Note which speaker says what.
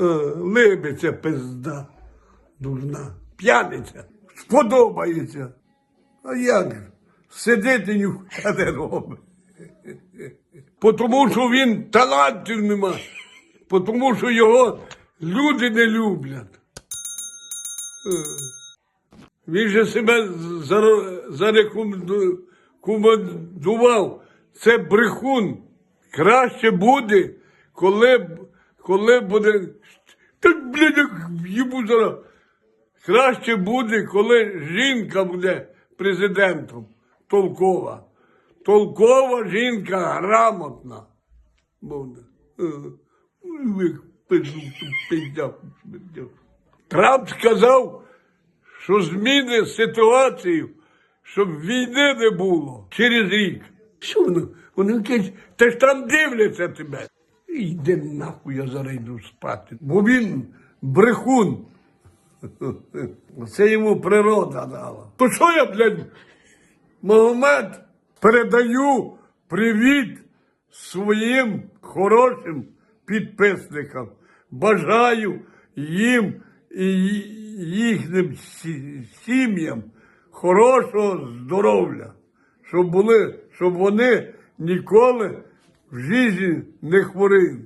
Speaker 1: Е, Либиться пизда. Дурна. П'яниця. Сподобається. А як? же? Сидить ніхто не робить. Тому що він талантів нема. Тому що його люди не люблять. Е. Він же себе зар- зарекомендував. Це брехун. Краще буде, коли, коли буде. Та, блядь, йому зараз. Краще буде, коли жінка буде президентом. Толкова. Толкова жінка грамотна буде. Ну. Трамп сказав, що зміни ситуацію, щоб війни не було через рік. Що воно? Вони якесь, та ж там дивляться тебе. Йди нахуй, я зараз йду спати. Бо він брехун. Це йому природа дала. То що я, блядь, Магомед, передаю привіт своїм хорошим підписникам. Бажаю їм і їхнім сім'ям хорошого здоров'я, щоб були, щоб вони ніколи в житті не хворіли.